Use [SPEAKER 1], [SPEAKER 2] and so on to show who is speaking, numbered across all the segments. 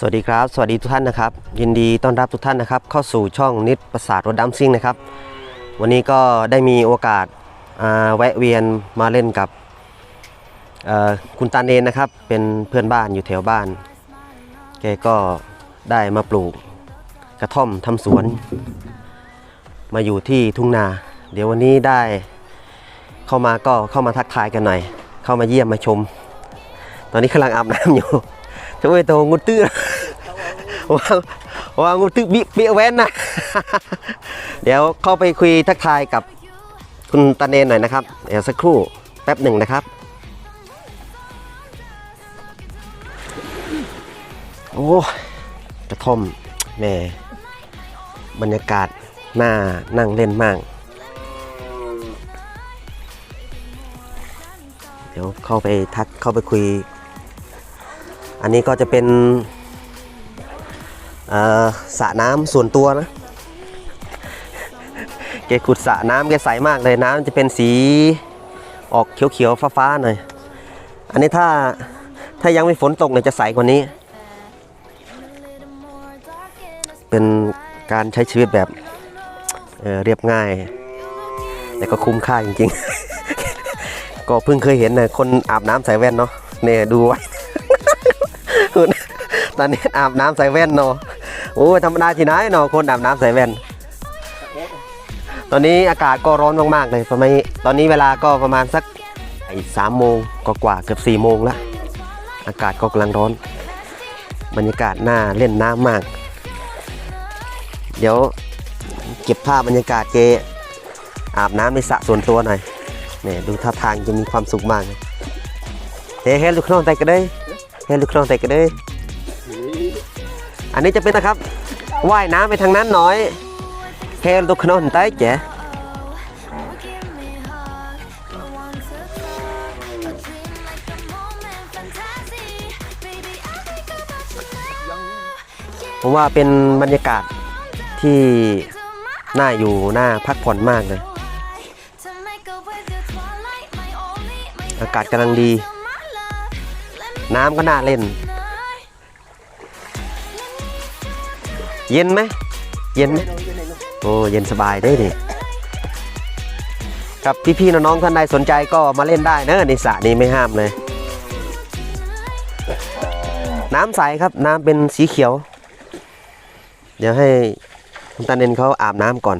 [SPEAKER 1] สวัสดีครับ สวัสดีทุกท่านนะครับ ยินดีต้อนรับทุกท่านนะครับ เข้าสู่ช่องนิดประสาทรถดัมซิ่งนะครับ วันนี้ก็ได้มีโอกาสาแวะเวียนมาเล่นกับคุณตาเนนนะครับ เป็นเพื่อนบ้านอยู่แถวบ้าน แกก็ได้มาปลูกกระท่อมทำสวน มาอยู่ที่ทุ่งนา เดี๋ยววันนี้ได้เข้ามาก็เข้ามาทักทายกันหน่อย เข้ามาเยี่ยมมาชม ตอนนี้กำลังอาบน้ำอยู่ ช่วยตัวงูตื้อว่าว่างูตื้อบิเปียแว้นนะ เดี๋ยวเข้าไปคุยทักทายกับคุณตาเนนหน่อยนะครับ เดี๋ยวสักครู่แป๊บหนึ่งนะครับ โอ้ยกระท่อมแหม่บรรยากาศน่านั่งเล่นมาก เดี๋ยวเข้าไปทักเข้าไปคุย อันนี้ก็จะเป็นสระน้ำส่วนตัวนะแกขุดสระน้ำแกใสมากเลยน้ำจะเป็นสีออกเขียวๆฟ้าๆหน่อย อันนี้ถ้าถ้ายังไม่ฝนตกเนี่ยจะใสกว่านี้ เป็นการใช้ชีวิตแบบเเรียบง่าย แต่ก็คุ้มค่าจริงๆ ก็เพิ่งเคยเห็นนะคนอาบน้ำใส่แว่นเนาะเนี่ยดูไว้ ตอนนี้อาบน้ำใส่แว่นเนาะโอ้ยธรรมดาที่ไหนเนาะคนอาบน้ำใส่แว่น ตอนนี้อากาศก็ร้อนมากๆเลยประมาณตอนนี้เวลาก็ประมาณสักสามโมงกว่าเกือบสี่โมงละอากาศก็กำลังร้อน บรรยากาศน่าเล่นน้ำมาก เดี๋ยวเก็บภาพบรรยากาศเจอาบน้ำในสระส่วนตัวหน่อยเนี่ยดูท่าทางจะมีความสุขมากเลยเฮ้เฮ้ลูกน้องแต่กันเลยเฮ้ลูกน้องแต่กันเลย อันนี้จะเป็นนะครับว่ายน้ำไปทางนั้นหน่อยเฮ้ลูกน้องแต่เจ๊ผมว่าเป็นบรรยากาศที่น่าอยู่น่าพักผ่อนมากเลยอากาศกำลังดี น้ำก็น่าเล่น เย็นไหมเย็นไหมโอ้เย็นสบายได้ดิกับพี่ๆน้องๆท่านใดสนใจก็มาเล่นได้นะในสระนี้ไม่ห้ามเลย น้ำใสครับน้ำเป็นสีเขียว เดี๋ยวให้คุณตาเนนเขาอาบน้ำก่อน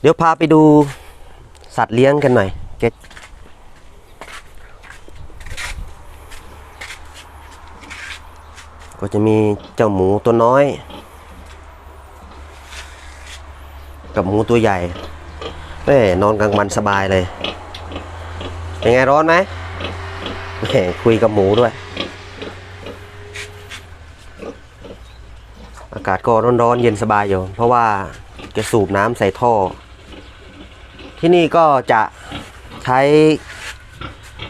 [SPEAKER 1] เดี๋ยวพาไปดูสัตว์เลี้ยงกันหน่อย ก็จะมีเจ้าหมูตัวน้อย กับหมูตัวใหญ่เอ้ยนอนกลางวันสบายเลย เป็นไงร้อนไหมแหมคุยกับหมูด้วย อากาศก็ร้อนๆเย็นสบายอยู่ เพราะว่าจะสูบน้ำใส่ท่อ ที่นี่ก็จะใช้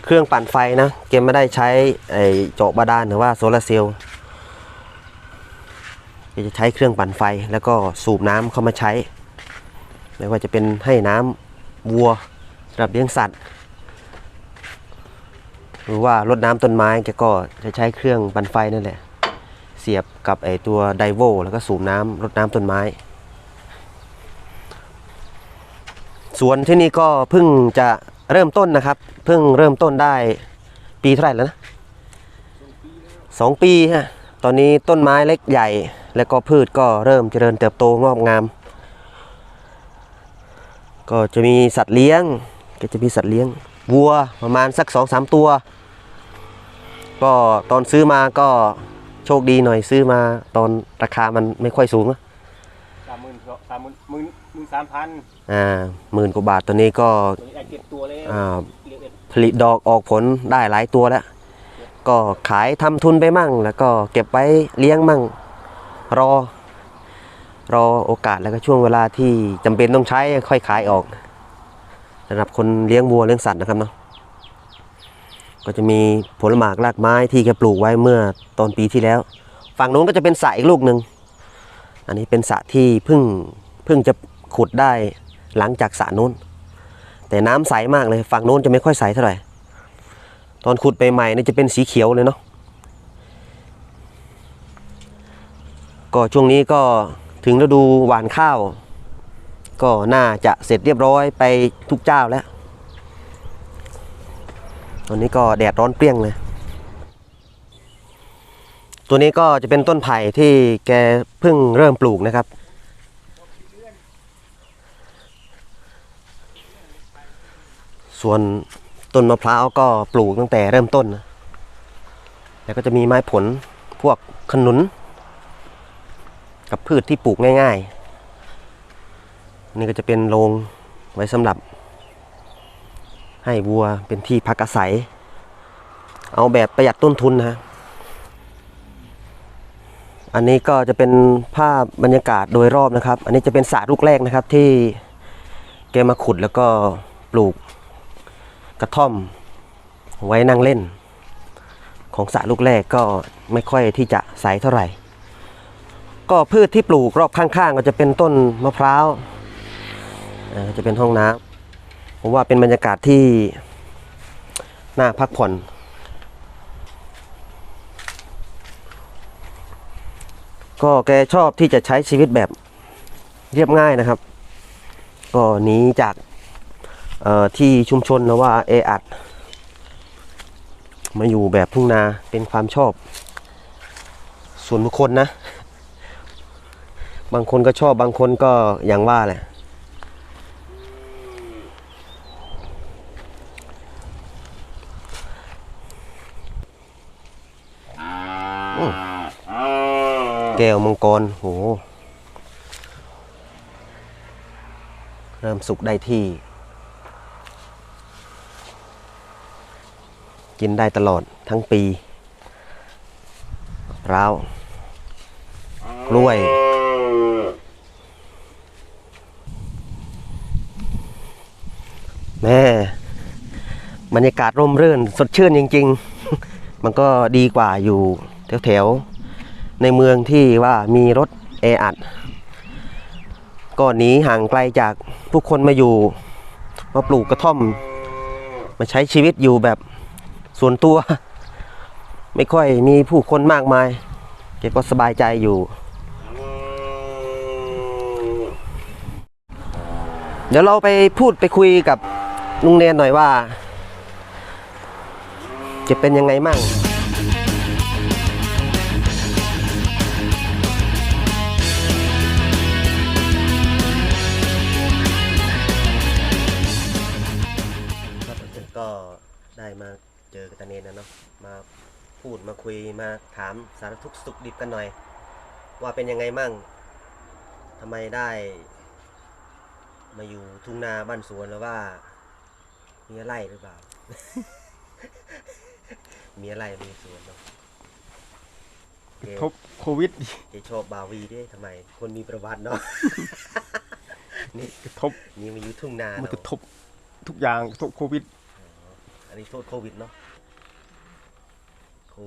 [SPEAKER 1] เครื่องปั่นไฟนะ เกมไม่ได้ใช้ไอ้เจาะบาดาลหรือว่าโซลาร์เซลล์ จะใช้เครื่องปั่นไฟแล้วก็สูบน้ำเข้ามาใช้ ไม่ว่าจะเป็นให้น้ำวัวสำหรับเลี้ยงสัตว์ หรือว่ารดน้ำต้นไม้แกก็จะใช้เครื่องปั่นไฟนั่นแหละ เสียบกับไอตัวไดโวแล้วก็สูบน้ำรดน้ำต้นไม้สวนที่นี่ก็เพิ่งจะเริ่มต้นนะครับ เพิ่งเริ่มต้นได้ปีเท่าไหร่แล้วนะสองปีฮะ ตอนนี้ต้นไม้เล็กใหญ่ แล้วก็พืชก็เริ่มเจริญเติบโตงอกงาม ก็จะมีสัตว์เลี้ยง ก็จะมีสัตว์เลี้ยงวัวประมาณสักสองสามตัว ก็ตอนซื้อมาก็โชคดีหน่อยซื้อมาตอนราคามันไม่ค่อยสูงอะ
[SPEAKER 2] สามหมื่นสามหมื่นหมื่นหมื่นสามพัน
[SPEAKER 1] อ่าหมื่นกว่าบาทตัวนี้ก็
[SPEAKER 2] ตัวนี้ได้เจ็ดตัวเลย
[SPEAKER 1] อ่า
[SPEAKER 2] เรียกเอ็ด
[SPEAKER 1] ผลิตดอกออกผลได้หลายตัวแล้ว ก็ขายทำทุนไปมั่ง แล้วก็เก็บไว้เลี้ยงมั่ง รอ รอโอกาสแล้วก็ช่วงเวลาที่จำเป็นต้องใช้ค่อยขายออกสำหรับคนเลี้ยงวัวเลี้ยงสัตว์นะครับเนาะก็จะมีผลหมากรากไม้ที่แกปลูกไว้เมื่อตอนปีที่แล้ว ฝั่งนู้นก็จะเป็นสระอีกลูกหนึ่งอันนี้เป็นสระที่เพิ่งเพิ่งจะขุดได้หลังจากสระนู้น แต่น้ำใสมากเลยฝั่งนู้นจะไม่ค่อยใสเท่าไหร่ ตอนขุดใหม่ๆนี่จะเป็นสีเขียวเลยเนาะก็ช่วงนี้ก็ถึงฤดูหวานข้าว ก็น่าจะเสร็จเรียบร้อยไปทุกเจ้าแล้ว ตอนนี้ก็แดดร้อนเปรี้ยงเลย ตัวนี้ก็จะเป็นต้นไผ่ที่แกเพิ่งเริ่มปลูกนะครับ ส่วน ต้นมะพร้าวก็ปลูกตั้งแต่เริ่มต้นนะแล้วก็จะมีไม้ผลพวกขนุน กับพืชที่ปลูกง่าย ๆ นี่ก็จะเป็นโรงไว้สำหรับ ให้วัวเป็นที่พักอาศัย เอาแบบประหยัดต้นทุนนะฮะอันนี้ก็จะเป็นภาพบรรยากาศโดยรอบนะครับ อันนี้จะเป็นสระลูกแรกนะครับที่แกมาขุดแล้วก็ปลูก กระท่อมไว้นั่งเล่น ของสระลูกแรกก็ไม่ค่อยที่จะใสเท่าไหร่ ก็พืชที่ปลูกรอบข้างๆ ก็จะเป็นต้นมะพร้าวจะเป็นห้องน้ำผมว่าเป็นบรรยากาศที่น่าพักผ่อนก็แกชอบที่จะใช้ชีวิตแบบเรียบง่ายนะครับ ก็หนีจาก ที่ชุมชนนะว่าเออัด มาอยู่แบบทุ่งนาเป็นความชอบ ส่วนบุคคลนะ บางคนก็ชอบบางคนก็อย่างว่าแหละแก้วมังกร โห เริ่มสุกได้ที่ กินได้ตลอดทั้งปีร้าวกล้วย แม่บรรยากาศร่มรื่น สดชื่นจริง ๆ มันก็ดีกว่าอยู่แถวๆในเมืองที่ว่ามีรถแออัดก็หนีห่างไกลจากผู้คนมาอยู่ มาปลูกกระท่อม มาใช้ชีวิตอยู่แบบ ส่วนตัว ไม่ค่อยมีผู้คนมากมายแกก็สบายใจอยู่ เดี๋ยวเราไปพูดไปคุยกับลุงเนนหน่อยว่าจะเป็นยังไงมั่ง พูดมาคุยมาถามสารทุกข์สุขดิบกันหน่อย ว่าเป็นยังไงมั่งทำไมได้มาอยู่ทุ่งนาบ้านสวนแล้วว่า มีอะไรหรือเปล่า มีอะไรมีสวนเนาะ
[SPEAKER 3] กระทบโควิด
[SPEAKER 1] เจชอบบาวีด้วยทำไม คนมีประวัติเนาะ นี่
[SPEAKER 3] กระทบ
[SPEAKER 1] นี่มาอยู่ทุ่งนา
[SPEAKER 3] มัน
[SPEAKER 1] เนาะ
[SPEAKER 3] กระทบทุกอย่างกระทบโควิด
[SPEAKER 1] อันนี้โทษโควิดเนาะโค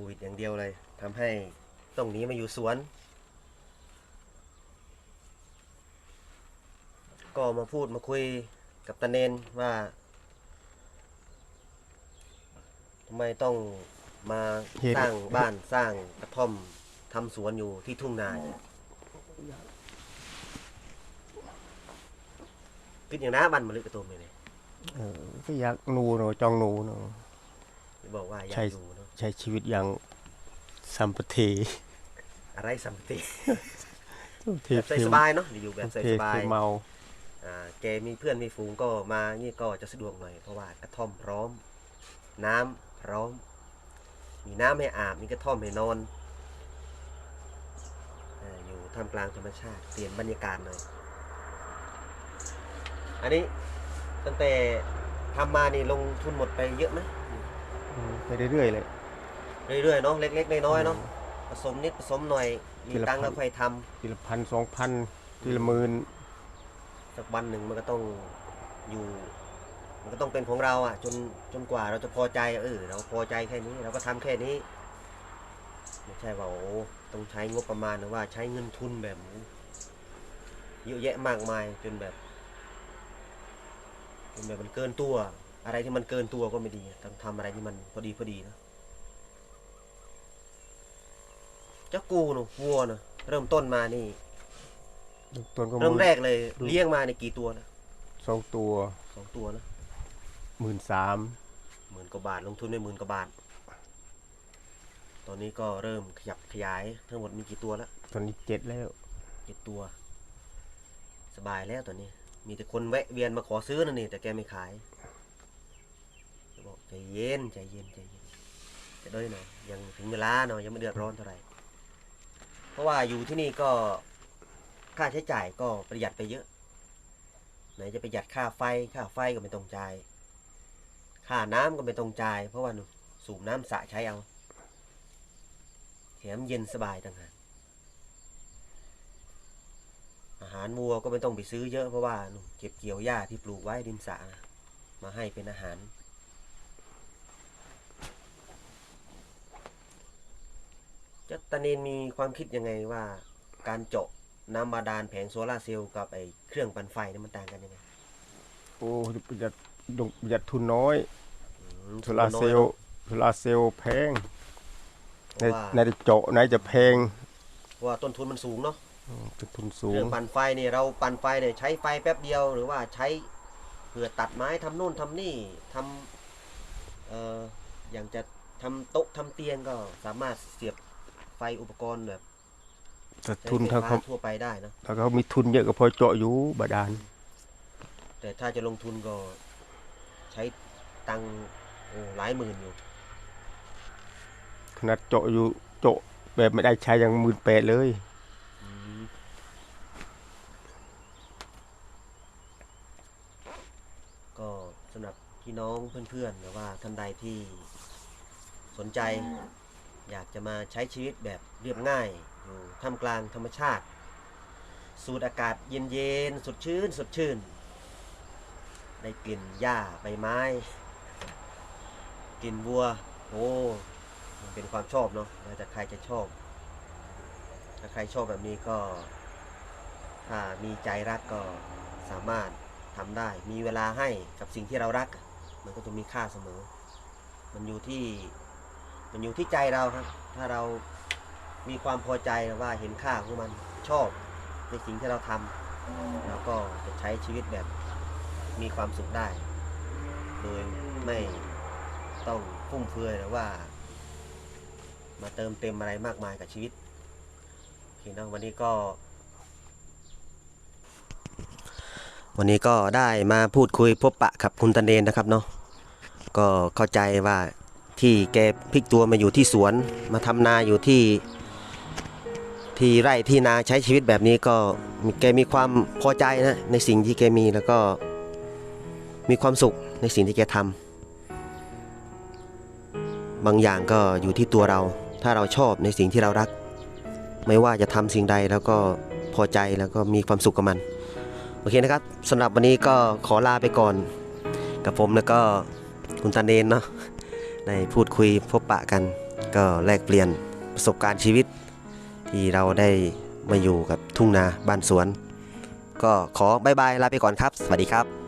[SPEAKER 1] วิดอย่างเดียวเลยทำให้ต้องหนีมาอยู่สวน ก็มาพูดมาคุยกับตาเนนว่าทำไมต้องมา
[SPEAKER 3] เหตุ
[SPEAKER 1] สร้างบ้านสร้างกระท่อมทำสวนอยู่ที่ทุ่งนาเนี่ยคิดอย่างน้าบ้านมะลึกกระตุ้มเลยเนี่ย
[SPEAKER 3] เออก็อยากหนูเนาะจองหนูเนาะ
[SPEAKER 1] บอกว่าอยา
[SPEAKER 3] ใช่
[SPEAKER 1] กอยู่เนาะ
[SPEAKER 3] ใช้ชีวิตอย่างสัมปเท
[SPEAKER 1] อะไรสัมปติ
[SPEAKER 3] เท
[SPEAKER 1] แบบใส่สบายเนาะอยู่แบบใส่
[SPEAKER 3] เท
[SPEAKER 1] สบาย
[SPEAKER 3] คือเมา
[SPEAKER 1] อ่าแกมีเพื่อนมีฝูงก็มานี่ก็จะสะดวกหน่อยเพราะว่ากระท่อมพร้อม น้ำพร้อม มีน้ำให้อาบมีกระท่อมให้นอนอ่าอยู่ท่ามกลางธรรมชาติเปลี่ยนบรรยากาศหน่อยอันนี้ตั้งแต่ทำมานี่ลงทุนหมดไปเยอะไหม
[SPEAKER 3] อืมไปเรื่อยๆเลย
[SPEAKER 1] เรื่อยๆเนาะเล็กๆน้อยๆเนาะผสมนิดผสมหน่อยมี
[SPEAKER 3] ทีละ
[SPEAKER 1] ตังค์
[SPEAKER 3] พั
[SPEAKER 1] แล้
[SPEAKER 3] น
[SPEAKER 1] วค่อยทำ
[SPEAKER 3] ทีละพันสองพันทีละหมื่น
[SPEAKER 1] สักวันหนึ่งมันก็ต้องอยู่ มันก็ต้องเป็นของเราอะ จนจนกว่าเราจะพอใจเออเราพอใจแค่นี้เราก็ทำแค่นี้ไม่ใช่ว่าโอ้ต้องใช้งบประมาณหรือว่าใช้เงินทุนแบบเยอะแยะมากมายจนแบบจนแบบมันเกินตัว อะไรที่มันเกินตัวก็ไม่ดีต้องทำอะไรที่มันพอดีพอดีนะ เจ้ากูเนอะวัวเนอะเริ่มต้นมานี่
[SPEAKER 3] ต้นก็ห
[SPEAKER 1] เริ่ม
[SPEAKER 3] มื่น
[SPEAKER 1] แรกเลยเลี้ยงมาในกี่ตัวนะ
[SPEAKER 3] สองตัว
[SPEAKER 1] สองตัวนะ
[SPEAKER 3] หมื่นสาม
[SPEAKER 1] หมื่นกว่าบาทลงทุนไปหมื่นกว่าบาท ตอนนี้ก็เริ่มขยับขยายทั้งหมดมีกี่ตัวแล้ว
[SPEAKER 3] ตอนนี้เจ็ดแล้ว
[SPEAKER 1] เจ็ดตัว สบายแล้วตอนนี้ มีแต่คนแวะเวียนมาขอซื้อนั่นนี่แต่แกไม่ขายบอกใจเย็นใจเย็นใจเย็นจะด้วยหน่อยยังถึงเวลาหน่อยยังไม่เดือดร้อนเท่าไหร่ เพราะว่าอยู่ที่นี่ก็ค่าใช้จ่ายก็ประหยัดไปเยอะไหนจะประหยัดค่าไฟค่าไฟก็ไม่ต้องจ่ายค่าน้ำก็ไม่ต้องจ่าย เพราะว่าสูบน้ำสระใช้เอาแถมเย็นสบายต่างหากอาหารวัวก็ไม่ต้องไปซื้อเยอะเพราะว่าเก็บเกี่ยวหญ้าที่ปลูกไว้ริมสระมาให้เป็นอาหาร จ้าตาเนนมีความคิดยังไงว่าการเจาะน้ำบาดาลแผงโซลาร์เซลล์กับไอ้เครื่องปั่นไฟเนี่ยมันต่างกันยังไง
[SPEAKER 3] โอ้ประหยัดดงประหยัดทุนน้อย
[SPEAKER 1] อืม
[SPEAKER 3] โซลาร์เซลล์โซลาร์เซลล์แพง
[SPEAKER 1] เพ
[SPEAKER 3] ใน
[SPEAKER 1] ราะว่า
[SPEAKER 3] ในจะเจาะไหนจะแพง
[SPEAKER 1] เพราะว่าต้นทุนมันสูงเนาะ
[SPEAKER 3] ต้นทุนสู
[SPEAKER 1] เครื่อง งปั่นไฟเนี่ยเราปั่นไฟเนี่ยใช้ไฟแป๊บเดียวหรือว่าใช้เพื่อตัดไม้ทำนู่นทำนี่ทำเอ่ออย่างจะทำโต๊ะทำเตียงก็สามารถเสียบ ฟอุปกรณ์แบบ
[SPEAKER 3] แต่
[SPEAKER 1] ใช้
[SPEAKER 3] ทุน
[SPEAKER 1] ไฟ
[SPEAKER 3] ถ้า
[SPEAKER 1] ฟ้า
[SPEAKER 3] เขา
[SPEAKER 1] ทั่วไปได้นะ
[SPEAKER 3] ถ้าเขามีทุนเยอะก็พอเจาะอยู่บาดาล
[SPEAKER 1] แต่ถ้าจะลงทุนก็ใช้ตังค์โอ้หลายหมื่นอยู่
[SPEAKER 3] ขนาดเจาะอยู่เจาะแบบไม่ได้ใช้ยังหมื่นแปดเลย
[SPEAKER 1] ก็สำหรับพี่น้องเพื่อนๆหรือว่าท่านใดที่สนใจ อยากจะมาใช้ชีวิตแบบเรียบง่ายอยู่ท่ามกลางธรรมชาติ สูดอากาศเย็นๆสดชื่นสดชื่น ได้กลิ่นหญ้าใบไม้กลิ่นวัวโอ้มันเป็นความชอบเนาะแล้วแต่ใครจะชอบ ถ้าใครชอบแบบนี้ก็ถ้ามีใจรักก็สามารถทำได้ มีเวลาให้กับสิ่งที่เรารัก มันก็ต้องมีค่าเสมอ มันอยู่ที่ มันอยู่ที่ใจเราครับ ถ้าเรามีความพอใจว่าเห็นค่าของมันชอบในสิ่งที่เราทำเราก็จะใช้ชีวิตแบบมีความสุขได้ โดยไม่ต้องฟุ่มเฟือยหรือว่า มาเติมเต็มอะไรมากมายกับชีวิตโอเคเนอะวันนี้ก็ วันนี้ก็ได้มาพูดคุยพบปะกับคุณตันเดนนะครับเนาะก็เข้าใจว่า ที่แกพลิกตัวมาอยู่ที่สวน มาทำนาอยู่ที่ ที่ไร่ที่นาใช้ชีวิตแบบนี้ก็แกมีความพอใจนะในสิ่งที่แกมีแล้วก็มีความสุขในสิ่งที่แกทำบางอย่างก็อยู่ที่ตัวเรา ถ้าเราชอบในสิ่งที่เรารัก ไม่ว่าจะทำสิ่งใดแล้วก็พอใจแล้วก็มีความสุขกับมัน โอเคนะครับสำหรับวันนี้ก็ขอลาไปก่อน กับผมแล้วก็คุณตาเนนเนาะ ได้พูดคุยพบปะกัน ก็แลกเปลี่ยนประสบการณ์ชีวิต ที่เราได้มาอยู่กับทุ่งนาบ้านสวน ก็ขอบายบายลาไปก่อนครับ สวัสดีครับ